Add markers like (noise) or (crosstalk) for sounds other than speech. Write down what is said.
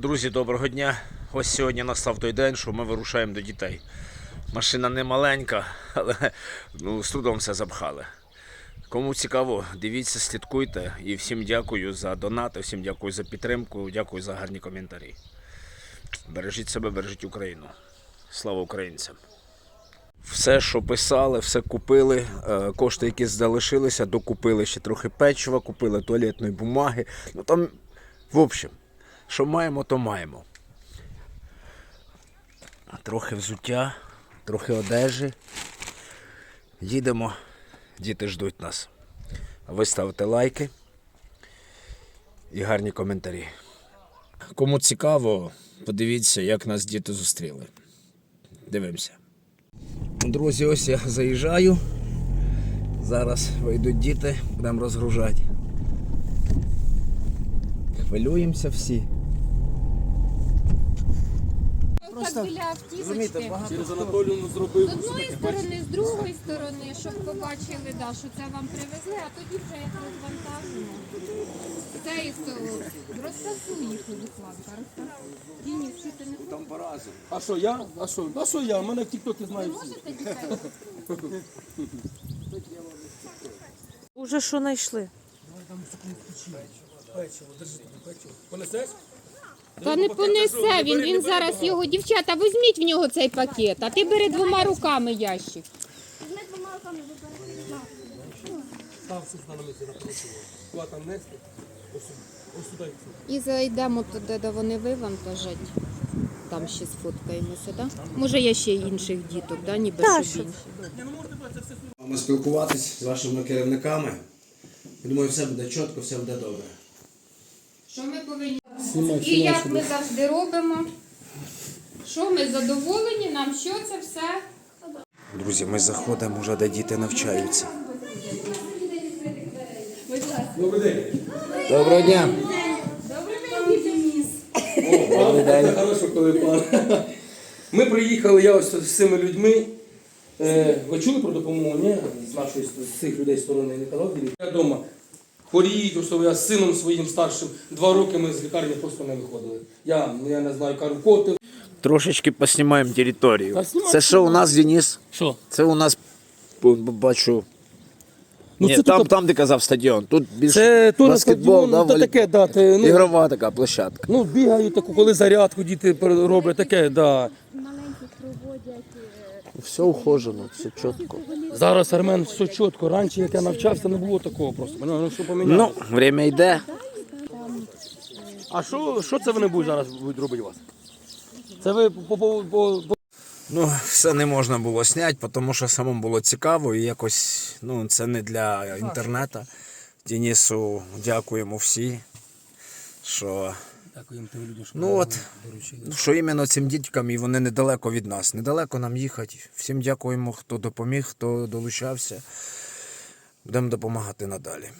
Друзі, доброго дня. Ось сьогодні настав той день, що ми вирушаємо до дітей. Машина не маленька, (laughs) але ну, з трудом все запхали. Кому цікаво, дивіться, слідкуйте і всім дякую за донати, всім дякую за підтримку, дякую за гарні коментарі. Бережіть себе, бережіть Україну. Слава українцям! Все, що писали, все купили. Е, Кошти, які залишилися, докупили ще трохи печива, купили туалетної бумаги. Ну там, в общем, що маємо, то маємо. Трохи взуття, трохи одежі. Їдемо, діти ждуть нас. Ви ставте лайки і гарні коментарі. Кому цікаво, подивіться, як нас діти зустріли. Дивимося. Друзі, ось я заїжджаю. Зараз вийдуть діти, будемо розгружати. Хвилюємося всі. Так біля автівочки. Через Анатоліївну зробив. З одної сторони, з другої сторони, щоб побачили, да, що це вам привезли, а тоді вже як розвантажимо. Цієї сторони. Розтасуй їх, Русланка, розтасуй. Діні, що ти не Там по. А що я? А що? А що я? Мене в тіктокі знають всі. можете дітей? Уже що знайшли? Печиво. Держи, Понесеш? Та не понесе він, він зараз його, дівчата, візьміть в нього цей пакет, а ти бери двома руками ящик. Став сюди на місці напросив. Куди там нести? Ось сюди. І зайдемо туди, де вони вивантажать. Там ще сфоткаємося, так? Може, є ще інших діток, да? ніби щоб інші. Маємо спілкуватись з вашими керівниками. Я думаю, все буде чітко, все буде добре. Що ми повинні Знімай, і як ми завжди робимо? Що ми задоволені? Нам що це все? Друзі, ми заходимо вже, де діти навчаються. Добрий день. Доброго дня! Добрий день. Хорошо, коли пан. Ми приїхали, я ось з цими людьми. Е, ви чули про допомогу? Ні? З нашої з цих людей сторони не казав. Я вдома. Хворіють, ось я з сином своїм старшим. Два роки ми з лікарні просто не виходили. Я, я не знаю, кажу, коти. Трошечки поснімаємо територію. Це що у нас, Денис? Що? Це у нас бачу. Ну, Ні, це там, тут- там, де казав стадіон. Тут більше Це баскетбол, стадіон, да, ну, та таке, да, те, ну, ігрова така площадка. Ну, бігають таку, коли зарядку діти роблять, таке, да. Все ухожено, все чітко. Зараз Армен все чітко. Раніше, як я навчався, не було такого просто. Ну, що поміняло. Ну, время йде. А що, що це вони будуть зараз будуть робити у вас? Це ви по, по, по, по... Ну, все не можна було зняти, тому що самому було цікаво і якось, ну, це не для інтернету. Денису дякуємо всі, що, Дякуємо тим людям, що ну, от, доручили. що іменно цим діткам, і вони недалеко від нас. Недалеко нам їхати. Всім дякуємо, хто допоміг, хто долучався. Будемо допомагати надалі.